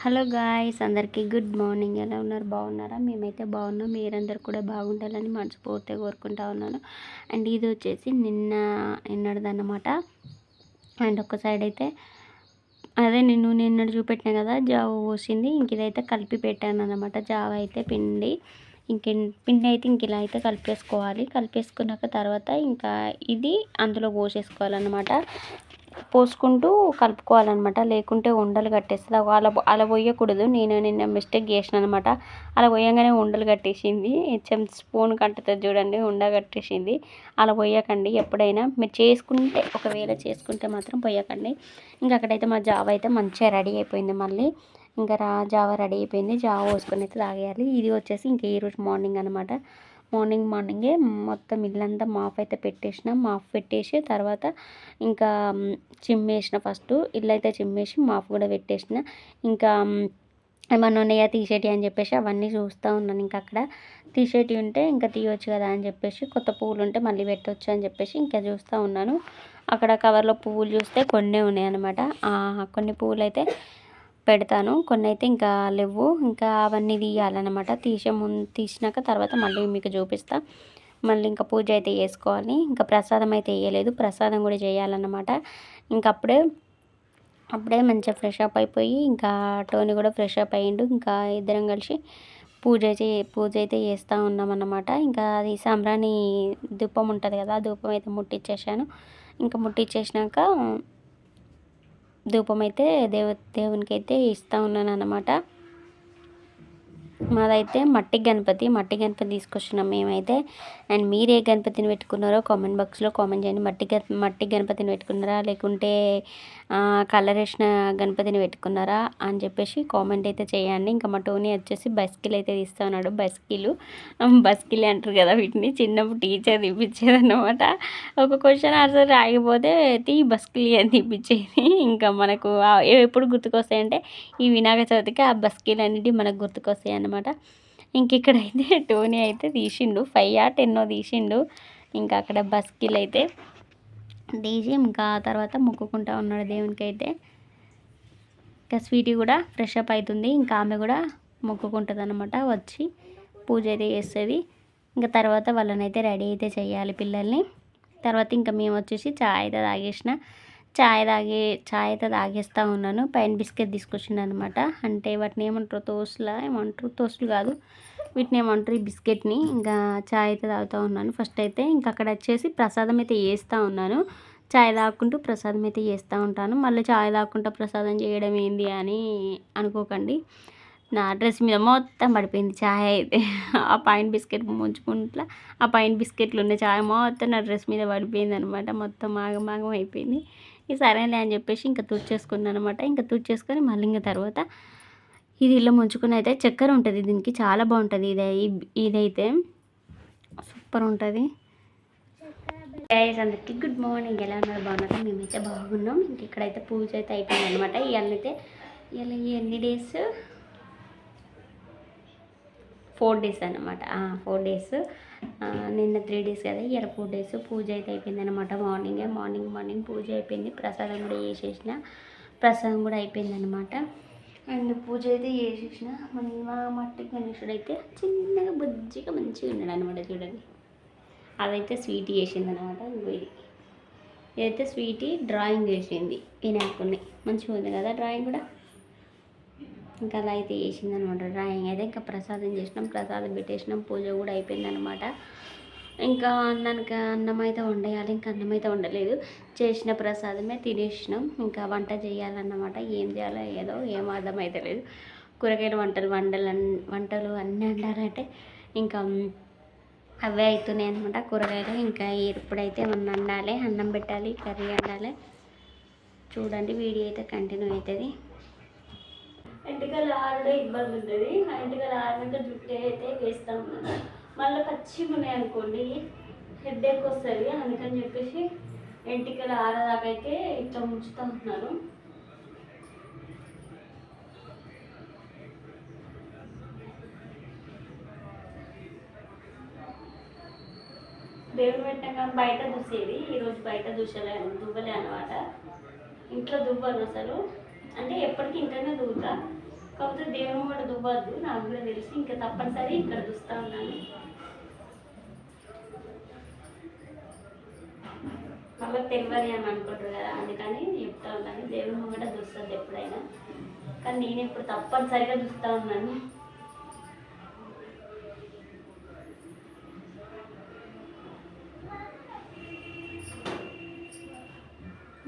Hello guys అందరికీ good morning. ఎలా ఉన్నారు? బాగున్నారా? మేమైతే బాగున్నాం. మీరందరూ కూడా బాగుండాలని మనస్ఫూర్తిగా కోరుకుంటా ఉన్నాను. అండ్ ఇది వచ్చేసి నిన్న నిన్నటిదన్నమాట. అండ్ ఒక సైడ్ అయితే అదే నేను నిన్నటి చూపెట్టినా కదా జావ పోసింది. ఇంక ఇదైతే కలిపి పెట్టాను అనమాట జావ అయితే పిండి. ఇంక పిండి అయితే ఇంక ఇలా అయితే కలిపేసుకోవాలి. కలిపేసుకున్నాక తర్వాత ఇంకా ఇది అందులో పోసేసుకోవాలన్నమాట. పోసుకుంటూ కలుపుకోవాలన్నమాట. లేకుంటే ఉండలు కట్టేస్తుంది. అలా అలా పోయకూడదు. నేను నిన్న మిస్టేక్ చేసిన అనమాట అలా పోయంగానే ఉండలు కట్టేసింది. చెం స్పూన్ కట్టుతుంది చూడండి ఉండ కట్టేసింది. అలా పోయకండి ఎప్పుడైనా. మీరు చేసుకుంటే ఒకవేళ చేసుకుంటే మాత్రం పోయకండి. ఇంకా అక్కడైతే మా జావ అయితే మంచిగా రెడీ అయిపోయింది మళ్ళీ. ఇంకా రా జావ రెడీ అయిపోయింది. జావ పోసుకొని అయితే తాగేయాలి. ఇది వచ్చేసి ఇంకా ఈరోజు మార్నింగ్ అనమాట మార్నింగ్ మార్నింగే మొత్తం ఇల్లంతా మాఫ్ అయితే పెట్టేసిన. మాఫ్ పెట్టేసి తర్వాత ఇంకా చిమ్మేసిన ఫస్ట్. ఇల్లు అయితే చిమ్మేసి మాఫ్ కూడా పెట్టేసిన. ఇంకా ఏమన్నా ఉన్నాయా తీసేటి అని చెప్పేసి అవన్నీ చూస్తూ ఉన్నాను. ఇంకా అక్కడ తీసేటి ఉంటే ఇంకా తీయవచ్చు కదా అని చెప్పేసి కొత్త పువ్వులు ఉంటే మళ్ళీ పెట్టవచ్చు అని చెప్పేసి ఇంకా చూస్తూ ఉన్నాను. అక్కడ కవర్లో పువ్వులు చూస్తే కొన్ని ఉన్నాయి అనమాట కొన్ని పువ్వులు అయితే పెడతాను. కొన్ని అయితే ఇంకా లేవు. ఇంకా అవన్నీ తీయాలన్నమాట. తీసే ముందు తీసినాక తర్వాత మళ్ళీ మీకు చూపిస్తా. మళ్ళీ ఇంకా పూజ అయితే చేసుకోవాలి. ఇంకా ప్రసాదం అయితే వేయలేదు. ప్రసాదం కూడా చేయాలన్నమాట. ఇంకా అప్పుడే అప్పుడే మంచిగా ఫ్రెష్ అప్ అయిపోయి ఇంకా టోనీ కూడా ఫ్రెష్ అప్ అయ్యిండు. ఇంకా ఇద్దరం కలిసి పూజ అయితే పూజ అయితే చేస్తూ ఉన్నామన్నమాట. ఇంకా అది సాంబ్రాణి ధూపం ఉంటుంది కదా ధూపం అయితే ముట్టించేసాను ఇంకా ముట్టించేసినాక ధూపం అయితే దేవ దేవునికి అయితే ఇస్తూ ఉన్నాను అనమాట మాదైతే మట్టి గణపతి మట్టి గణపతి తీసుకొచ్చినాం మేమైతే. అండ్ మీరు ఏ గణపతిని పెట్టుకున్నారో కామెంట్ బాక్స్లో కామెంట్ చేయండి. మట్టి మట్టి గణపతిని పెట్టుకున్నారా? లేకుంటే కలర్ వేసిన గణపతిని పెట్టుకున్నారా? అని చెప్పేసి కామెంట్ అయితే చేయండి. ఇంకా మా టోనీ వచ్చేసి బస్కిల్ అయితే తీస్తూ ఉన్నాడు బస్కిలు బస్కిల్ అంటారు కదా వీటిని. చిన్నప్పుడు టీచర్ తీపిచ్చేది అనమాట ఒక క్వశ్చన్ ఆన్సర్ రాకపోతే తీ బస్కిల్ అని తీపిచ్చేది. ఇంకా మనకు ఎప్పుడు గుర్తుకొస్తాయంటే ఈ వినాయక చవితికి ఆ బస్కిల్ అనేటివి మనకు గుర్తుకొస్తాయి అనమాట ఇంక ఇక్కడైతే టోనీ అయితే తీసిండు. ఫైవ్ ఆ టెన్నో తీసిండు. ఇంకా అక్కడ బస్కిల్ అయితే తీసి ఇంకా తర్వాత మొక్కుకుంటా ఉన్నాడు దేవునికి అయితే ఇంకా స్వీటీ కూడా ఫ్రెష్ అప్ అవుతుంది ఇంకా ఆమె కూడా మొక్కుకుంటుంది అనమాట వచ్చి పూజ అయితే చేస్తుంది. ఇంకా తర్వాత వాళ్ళని అయితే రెడీ అయితే చేయాలి పిల్లల్ని. తర్వాత ఇంకా మేము వచ్చేసి చాయ్ అయితే తాగేసిన. చాయ్ తాగే చాయ్ అయితే తాగేస్తూ ఉన్నాను. పైన బిస్కెట్ తీసుకొచ్చిండు అనమాట అంటే వాటిని ఏమంటారు? తోసులా ఏమంటారు? తోసులు కాదు. వీటిని ఏమంటారు? ఈ బిస్కెట్ని ఇంకా చాయ్ అయితే తాగుతూ ఉన్నాను. ఫస్ట్ అయితే ఇంకా అక్కడ వచ్చేసి ప్రసాదం అయితే వేస్తూ ఉన్నాను. చాయ్ తాగుకుంటూ ప్రసాదం అయితే చేస్తూ ఉంటాను. మళ్ళీ చాయ్ తాగుకుంటూ ప్రసాదం చేయడం ఏంది అని అనుకోకండి. నా డ్రెస్ మీద మొత్తం పడిపోయింది ఛాయ్ అయితే. ఆ పైన బిస్కెట్ ముంచుకుంట్లా ఆ పైన బిస్కెట్లు ఉన్న ఛాయ్ మొత్తం నా డ్రెస్ మీద పడిపోయింది అనమాట మొత్తం ఆగమాగం అయిపోయింది. ఈ సరేలే అని చెప్పేసి ఇంకా తుడిచేసుకున్నాను అనమాట ఇంకా తుడిచేసుకొని మళ్ళీ ఇంకా తర్వాత ఇది ఇల్లు ముంచుకుని అయితే చక్కెర ఉంటుంది. దీనికి చాలా బాగుంటుంది. ఇది ఇదైతే సూపర్ ఉంటుంది. గైస్ అందరికి గుడ్ మార్నింగ్ ఎలా ఉన్నారు? బాగున్నారా? మేమైతే బాగున్నాం. ఇంక ఇక్కడైతే పూజ అయితే అయిపోయింది అనమాట ఇవన్నైతే ఇలా ఎన్ని డేస్ ఫోర్ డేస్ అనమాట ఫోర్ డేస్ నిన్న త్రీ డేస్ కదా ఇయర్ ఫోర్ డేస్ పూజ అయితే అయిపోయింది అనమాట మార్నింగే మార్నింగ్ మార్నింగ్ పూజ అయిపోయింది. ప్రసాదం కూడా చేసేసిన. ప్రసాదం కూడా అయిపోయింది అనమాట అండ్ పూజ అయితే చేసేసిన. మా మట్టి గణేశుడు అయితే చిన్నగా బుజ్జిగా మంచిగా ఉన్నాడు అనమాట చూడండి. అదైతే స్వీట్ చేసింది అనమాట ఇది. ఇదైతే స్వీటీ డ్రాయింగ్ చేసింది. వినాయకుడిని మంచిగా ఉంది కదా డ్రాయింగ్ కూడా? ఇంకా అలా అయితే వేసిందనమాట డ్రాయింగ్. అయితే ఇంకా ప్రసాదం చేసినాం ప్రసాదం పెట్టేసినాం పూజ కూడా అయిపోయిందనమాట. ఇంకా అన్నానికి అన్నం అయితే వండేయాలి ఇంకా అన్నం అయితే వండలేదు. చేసిన ప్రసాదమే తినేసినాం ఇంకా వంట చేయాలన్నమాట. ఏం చేయాలో ఏదో ఏం అర్థం లేదు. కూరగాయల వంటలు వండలు వంటలు అన్నీ వండాలంటే ఇంకా అవే అవుతున్నాయి అనమాట కూరగాయలు. ఇంకా ఎప్పుడైతే మనం వండాలి అన్నం పెట్టాలి కర్రీ వండాలి. చూడండి వీడియో అయితే కంటిన్యూ అవుతుంది. ఎంటికలు ఆరడే ఇబ్బంది ఉంటుంది. ఆ ఎంటికలు ఆరినాక జుట్టు అయితే వేస్తాం మళ్ళీ పచ్చిగా ఉన్నాయి అనుకోండి హెడ్ ఎక్ వస్తుంది. అందుకని చెప్పేసి ఎంటికలు ఆరదాకైతే ఇట్లా ముంచుతూ ఉంటున్నాను దేవుడు పెట్టాక బయట దూసేది. ఈరోజు బయట దూసలే దువ్వలే అనమాట ఇంట్లో దువ్వను అసలు. అంటే ఎప్పటికీ ఇంట్లోనే దువ్వుతా. కాకపోతే దేవుని కూడా దువ్వద్దు నాకు కూడా తెలిసి ఇంకా తప్పనిసరి ఇక్కడ చూస్తా ఉన్నాను. మళ్ళీ తెలియదు అని అనుకుంటారు కదా అందుకని చెప్తా ఉన్నాను దేవుని ముంగట చూస్తుంది ఎప్పుడైనా. కానీ నేను ఇప్పుడు తప్పనిసరిగా చూస్తా ఉన్నాను.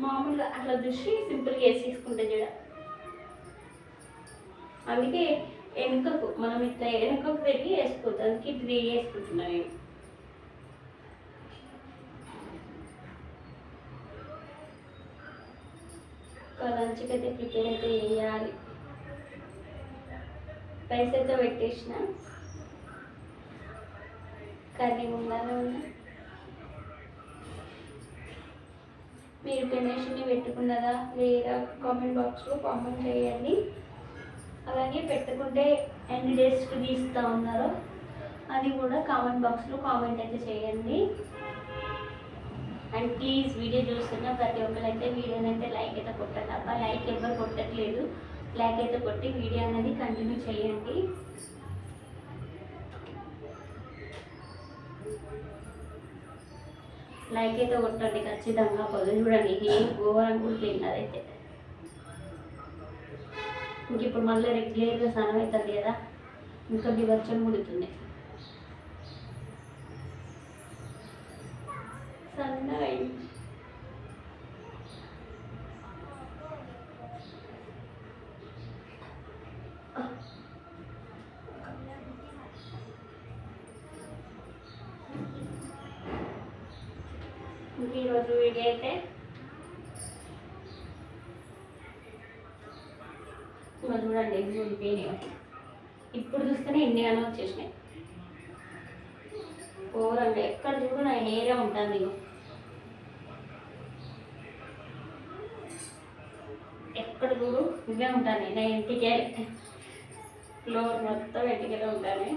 మామూలుగా అట్లా చూసి సింపుల్గా వేసేసుకుంటే చూడ. అందుకే వెనుకకు మనం ఇట్లా వెనుకకు పెట్టి వేసుకోవచ్చు అందుకే ఇట్లా వేసుకుంటున్నాను నేను. లంచ్కి అయితే ప్రిపేర్ అయితే వేయాలి రైస్ అయితే పెట్టేసిన. కర్రీ ఉండాలి ఉన్నా మీరు గణేష్ని పెట్టుకున్నదా లేదా కామెంట్ బాక్స్లో కామెంట్ చేయండి. అలాగే పెట్టుకుంటే ఎన్ని డేస్కి తీస్తూ ఉన్నారో అది కూడా కామెంట్ బాక్స్లో కామెంట్ అయితే చేయండి. అండ్ ప్లీజ్ వీడియో చూస్తున్న ప్రతి ఒక్కరైతే వీడియోని అయితే లైక్ అయితే కొట్టండి. అబ్బా లైక్ ఎవరు కొట్టట్లేదు. లైక్ అయితే కొట్టి వీడియో అనేది కంటిన్యూ చేయండి. లైక్ అయితే కొట్టండి ఖచ్చితంగా. పొద్దు చూడండి ఏం ఘోరనుకుంటుంది అదైతే ఇంక ఇప్పుడు మళ్ళీ రెగ్యులర్గా స్నానం అవుతుంది కదా ఇంకా బివర్చం ముడుతుంది. సన్నగా అయింది. ఇంక ఈరోజు వీడియో అయితే కూడా చూడండి ఎన్ని ఉండిపోయినాయో ఇప్పుడు చూస్తేనే ఎన్ని అని వచ్చేసినాయి పోరండి ఎక్కడ చూడు నా హెయిరే ఉంటుంది. ఇగో ఎక్కడ చూడు ఇవే ఉంటాను నా ఇంటికే ఫ్లోర్ మొత్తం ఇంటికే ఉంటాను.